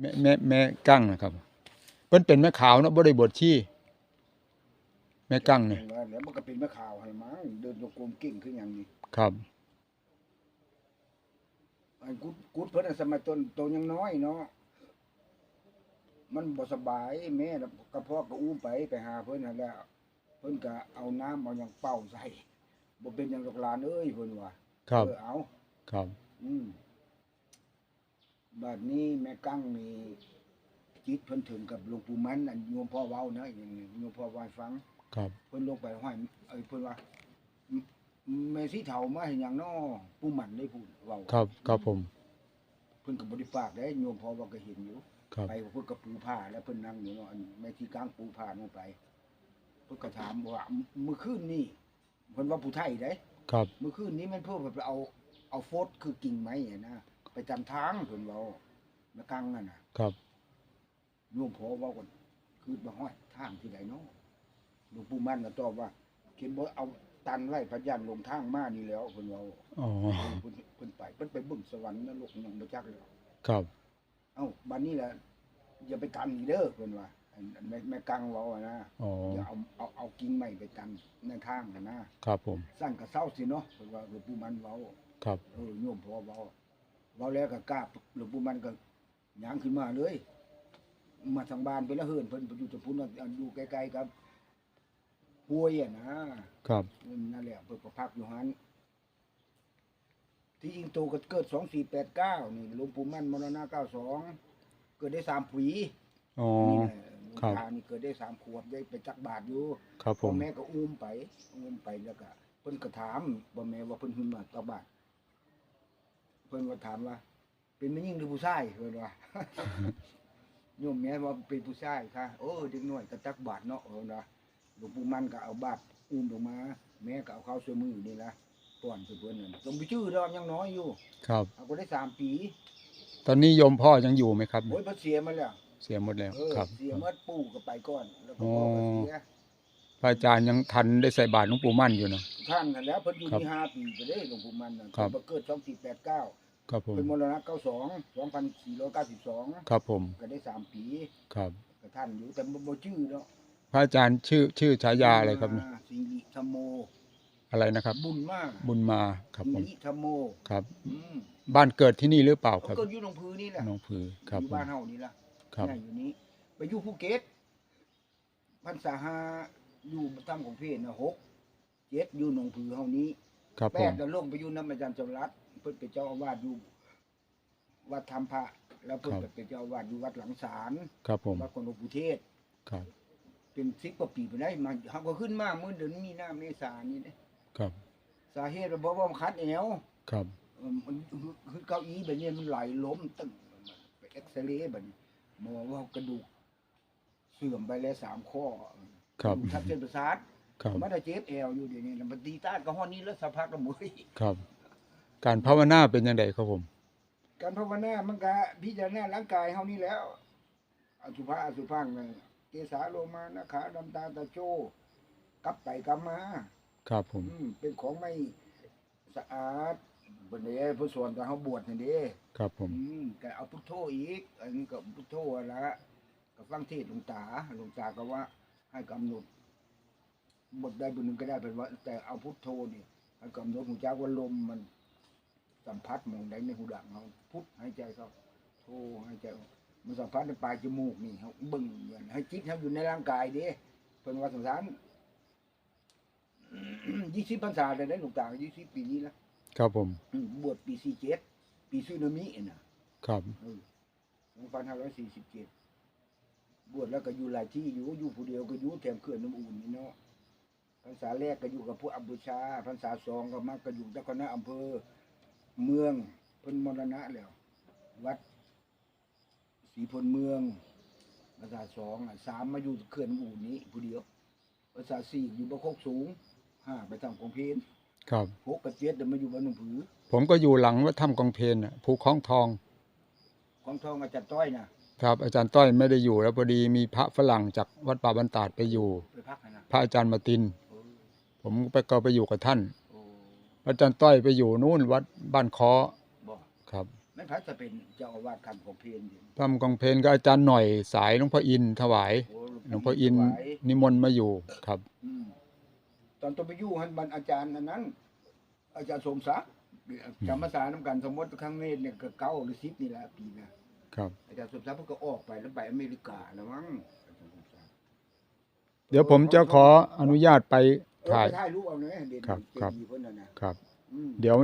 แม่แม่แม่กั้งนะครับเพิ่นเป็นแม่ขาวเนาะบ่ได้บวชชีแม่กั้งนี่ว่าแล้วมันก็เป็นมะขาวให้มั้งเดินจงกรมเก่งขึ้นอย่างนี้ครับไอ้กุดกุดเพิ่นน่ะสมัยต้นโตยังน้อยเนาะมันบ่สบายแม่น่ะกระเพาะก็อู้ไปไปหาเพิ่นนั่นแหล้วเพิ่นก็เอาน้ำเอาหยังเป่าใส่บ่เป็นหยังดอกหลานเอ้ยเพิ่นว่าครับเออเอาครับ อืม บัดนี้แม่กั้งนี่จิตเพิ่นถึงกับหลวงปู่มันอันโยมพ่อเว้านะอย่างนี้โยมพ่อเว้าให้ฟัง ครับ เพิ่นลงไปห้อยเอ้ยเพิ่นว่าแม่สีเฒ่ามาเห็นหยังน้อปู่มันได้พูดเว้าครับ ครับผม เพิ่นก็บ่ได้ฝากได้โยมพ่อว่าก็เห็นอยู่ครับไปเพิ่นก็ปูผ้าแล้วเพิ่นนั่งอยู่เนาะอันแม่ที่กลางปูผ้าลงไป เพิ่นก็ถามว่ามื้อคืนนี้เพิ่นว่าผู้ไทยเด้ครับมื้อคืนนี้มันเพิ่นไปเอาเอาโฟดคือกิ่งไม้เนี่ยนะ ไปจำทางเพิ่นเว้าแม่กังนั่นน่ะครับโยมพ่อเว้ากันคือบ่ฮ้อยทางที่ใดเนาะหลวงปู่มันก็ตอบว่าเขียนบ่เอาตันไว้พยันลงทางมานี่แล้วเพิ่นเว้าอ๋อ เพิ่นเพิ่นไปเพิ่นไปเบิ่งสวรรค์นรกหยังบ่จักเลยครับ เอ้าบัดนี้แหละอย่าไปตันอีกเด้อเพิ่นว่าอันอันแม่แม่กังเว้าอะนะอ๋อ อย่าเอาเอาเอากิ่งไม้ไปตันในทางน่ะนะครับผมสร้างกระเซ้าสิเนาะเพิ่นว่าหลวงปู่มันเว้า ครับ เออโยมพ่อเว้า เว้าแล้วก็กราบหลวงปู่มันก็ย่างขึ้นมาเลย มาทางบ้านไปละเฮินเพิ่นไปอยู่ตะพุ่นน่ะอันอยู่ใกล้ๆกับห้วยอะนะครับนั่นแหละเพิ่นก็พักอยู่หันที่อิงโตก็เกิด2489นี่หลวงปู่มันมรณะ92เกิดได้สามปีอ๋อนี่แหละหลวงครับตานี่เกิดได้สามขวบได้ไปจักบาทอยู่ครับผพ่อมแม่ก็อุ้มไปอุ้มไปแล้วก็เพิ่นก็ถามบ่แม่ว่าเพิ่นหึงมาตักบาท เพิ่นก็ถามว่า เป็นแม่หญิงหรือผู้ชายเพิ่นว่า โยมแม่ว่าเป็นผู้ชายค่ะโอ้เด็กน้อยก็ตักบาทเนาะเพิ่นว่าหลวงปู่มันก็เอาบาทอุ้มลงมา แม่ก็เอาเข้าวช่วยมือนี่ละป้อนเพิ่นนั่นต้องไปชื่อดอกยังน้อยอยู่ครับ เอาก็ได้สามปีตอนนี้โยมพ่อยังอยู่ไหมครับ โอ้ยเพิ่นเสียมาแล้วเสียหมดแล้วเออครับ เสียเมื่อปู่ก็ไปก่อน แล้วก็อ๋อพ่อก็เสีย พระอาจารย์ยังทันได้ใส่บาตรหลวงปู่มั่นอยู่เนาะ ท่านกันแล้วเพิ่นอยู่ครับที่ห้าปีไปได้หลวงปู่มันน่ะครับ เพิ่นมาเกิดสองสี่แปดเก้าครับผมเป็นมรณะเก้าสองสองพันสี่ร้อยเก้าสิบสองครับผม ก็ได้สามปีครับกับท่านอยู่แต่บ่บ่ชื่อเนาะพระอาจารย์ชื่อชื่อฉายาอะไรครับเนี่ยสิริธรรมโมอะไรนะครับ บุญมากบุญมาครับสิผมริธรรมโมครับ อืมบ้านเกิดที่นี่หรือเปล่าครับก็อยู่หนองพือนี่แหละน้องผือครับอยู่ผมบ้านเฮานี่ล่ะครับ เนี่ยอยู่นี้ ไปอยู่ภูเก็ตพรรษาห้าอยู่ทำของเพศนะหกเจ็ดอยู่หนองพือเฮานี้ครับแปผมดจะลงไปอยู่น้ำอาจารย์จำรัดเพิ่นเป็นเจ้าอาวาสอยู่วัดธรรมพระแล้วเพิ่นก็เป็นเจ้าอาวาสอยู่วัดหลังศาลครับผมวัดคนหลวงปู่เทศ ครับเป็นสิบกว่าปีไปได้มาเขาก็ขึ้นมาเมื่อเดือนมีนาเมษายนนี่เด้ครับสาเหตุเพราะว่ามันคัดแอวครับเอิ่มมันคือเก้าอี้แบบนี้มันไหลล้มตึ้งไปเอ็กซเรย์แบบนี้หมอว่ากระดูกเสื่อมไปแล้วสามข้อครับ ทับเส้นประสาท ครับ มันได้เจ็บแอวอยู่เดี๋ยวนี้แล้วมันตีต้านกับห้อนี้แล้วสักพักก็มือครับ การภาวนาเป็นยังไงครับผมการภาวนามันก็พิจารณาร่างกายเฮานี่แล้วอสุภะอสุพังนั่นเกสาโลมานะขาดำตาตะโจกลับไปกลับมาครับผม อืมเป็นของไม่สะอาดบันเดผู้ส่วนตอนเขาบวชนี่เด้ครับผม อืมก็เอาพุทโธอีก อันนี้ก็พุทโธละก็ฟังเทศน์หลวงตาหลวงตาก็ว่า ให้กำหนด บทใดบทหนึ่งก็ได้เป็นว่า แต่เอาพุทโธนี่ให้กำหนดหูจักว่าลมมันสัมผัสหมองใดในหูดังเขาพุทหายใจเขาโธหายใจออกมันสัมผัสในปลายจมูกนี่เขาเบึ้งเหมือนให้จิตเขาอยู่ในร่างกายเด้เป็นว่าสงสารยี่สิบพรรษาเลยนะหลวงตายี่สิบปีนี้ละครับผมอืมบวชปีสี่เจ็ดปีซึนามินะครับสองพันห้าร้อยสี่สิบเจ็ดบวชแล้วก็อยู่หลายที่อยู่อยู่ผู้เดียวก็อยู่แถมเขื่อนน้ำอุ่นนี่เนาะ พรรษาแรกก็อยู่กับพวกอัมพูชาพรรษาสองก็มาก็อยู่เจ้าคณะอำเภอเมืองเพิ่นมรณะแล้ว วัดศรีพลเมืองพรรษาสองอะสามมาอยู่เขื่อนน้ำอุ่นนี้ผู้เดียวพรรษาสี่อยู่บะโคกสูงห้าไปทำของเพลนครับหกกับเจ็ดเดี๋ยวมาอยู่บ้านหนองผือผมก็อยู่หลังวัดถ้ำกองเพลนน่ะภูคล้องทองของทองอาจารย์ต้อยนะครับอาจารย์ต้อยไม่ได้อยู่แล้วพอดีมีพระฝรั่งจากวัดป่าบรรตาดไปอยู่ ไปพักให้นะพระอาจารย์มาตินโอ้ ผมไปก็ไปอยู่กับท่านโอ้อาจารย์ต้อยไปอยู่นู่นวัดบ้านคอบอกครับแม่นพัดจะเป็นเจ้าอาวาสคำของเพลนอยู่ทำกองเพลงก็อาจารย์หน่อยสายหลวงพ่ออินทร์ถวายโอ้หลวงพ่ออินทร์ถวายนิมนต์มาอยู่ครับ อืมตอนตัวไปอยู่หันบันอาจารย์อันนั้น อาจารย์สมศักดิ์จำภาษาน้ำกันสมมติครั้งนี้เนี่ยก็เก้าหรือสิบนี่แหละปีนะครับ อาจารย์สมศักดิ์เพิ่นก็ออกไปแล้วไปอเมริกาแล้วมั้งอาจารย์สมศักดิ์เดี๋ยวผมจะขออนุญาตไป เออถ่ายไปถ่ายรูปเอาเนอะเด่นครับเจครับดีย์เพิ่นน่ะนะครับ อืมเดี๋ยว